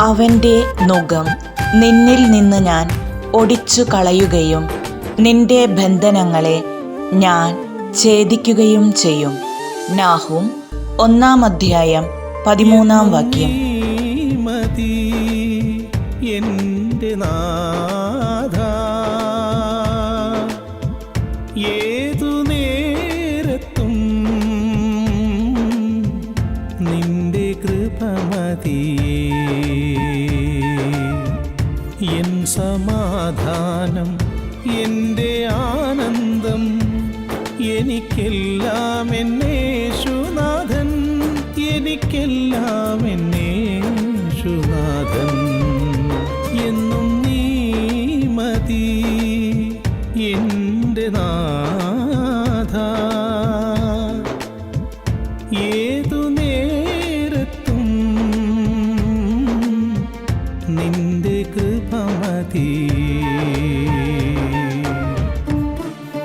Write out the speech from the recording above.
അവന്റെ നുഖം നിന്നിൽ നിന്ന് ഞാൻ ഒടിച്ചു കളയുകയും നിന്റെ ബന്ധനങ്ങളെ ഞാൻ ഛേദിക്കുകയും ചെയ്യും. നാഹും ഒന്നാം അധ്യായം പതിമൂന്നാം വാക്യം. എന്റെ നാഥ ഏതു നേരത്തും നിന്റെ കൃപ സമാധാനം എന്റെ ആനന്ദം. എനിക്കെല്ലാം എന്നേശുനാഥൻ എനിക്കെല്ലാം എന്നേശുനാഥൻ എന്നും നീ മതി എന്റെ നാഥ. ഏതു നേരത്തും നദീ